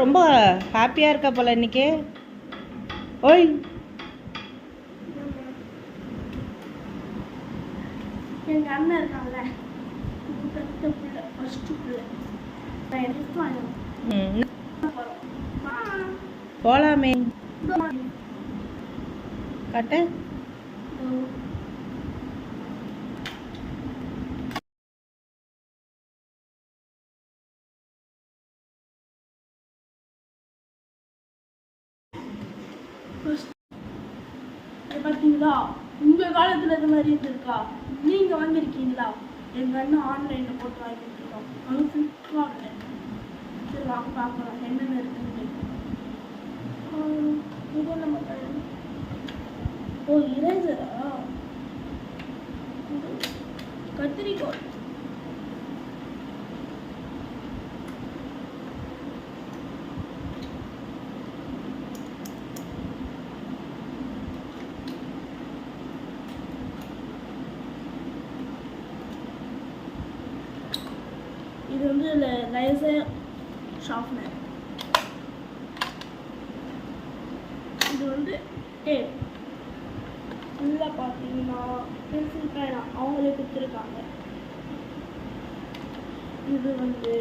ரொம்ப ஹாப்பியாக இருக்கா போல இன்னைக்கு. ஓய். எங்க அண்ணன் இருக்காங்கல்ல பெத்த பிள்ளை பார்த்தீங்களா? உங்க காலத்துல இந்த மாதிரி இருந்திருக்கா? நீங்க வாங்கியிருக்கீங்களா எங்க அண்ணன் ஆன்லைன்ல போட்டு வாங்கிட்டு இருக்கோம் அது ஃபிளிப்கார்ட்ல சரி வாங்க பார்க்கலாம். என்னென்ன இருக்குன்னு இது நம்ம ஓ இரேசரா கத்திரிக்கோள். இது வந்து லைசர் ஷார்ப்னர் இது வந்து டேப். உள்ள பார்த்தீங்கன்னா பென்சில் பேனா அவங்களே கொடுத்துருக்காங்க. இது வந்து